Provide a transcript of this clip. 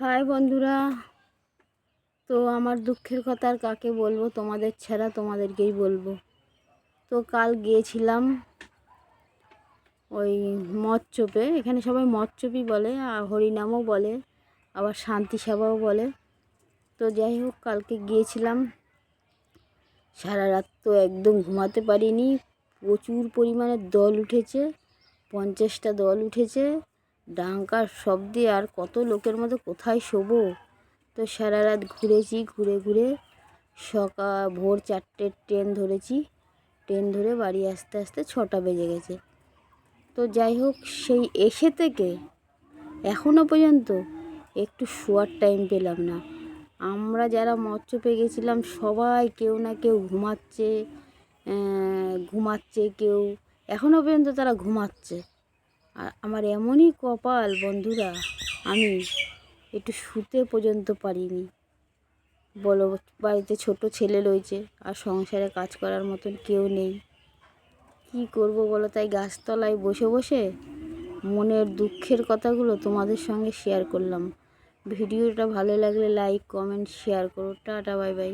High বন্ধুরা। তো আমার দুঃখের কথা আর কাকে বলব? তোমাদের ছাড়া তোমাদেরকেই বলব। তো কাল গিয়েছিলাম ওই মৎচপে এখানে সবাই মৎচপই বলে, আর হরিনামও বলে, আবার শান্তি সেবাও বলে। তো যাই হোক, কালকে গিয়েছিলাম। সারা রাত তো একদম ঘুমাতে পারিনি। প্রচুর পরিমাণে দল উঠেছে, পঞ্চাশটা দল উঠেছে। ডাঙ্কার শব্দে আর কত লোকের মধ্যে কোথায় শোবো? তো সারা রাত ঘুরেছি, ঘুরে ঘুরে সকাল ভোর চারটের ট্রেন ধরেছি। ট্রেন ধরে বাড়ি আসতে আসতে ছটা বেজে গেছে। তো যাই হোক, সেই এসে থেকে এখনও পর্যন্ত একটু শোয়ার টাইম পেলাম না। আমরা যারা মৎস্যপে গেছিলাম, সবাই কেউ না কেউ ঘুমাচ্ছে ঘুমাচ্ছে কেউ। এখনও পর্যন্ত তারা ঘুমাচ্ছে। আমার এমনই কপাল, বন্ধুরা, আমি একটু শুতে পর্যন্ত পারিনি। বলো, বাড়িতে ছোট ছেলে রয়েছে আর সংসারে কাজ করার মতন কেউ নেই। কি করব বলো? তাই গাছতলায় বসে বসে মনের দুঃখের কথাগুলো তোমাদের সঙ্গে শেয়ার করলাম। ভিডিওটা ভালো লাগলে লাইক কমেন্ট শেয়ার করো। Tata bye bye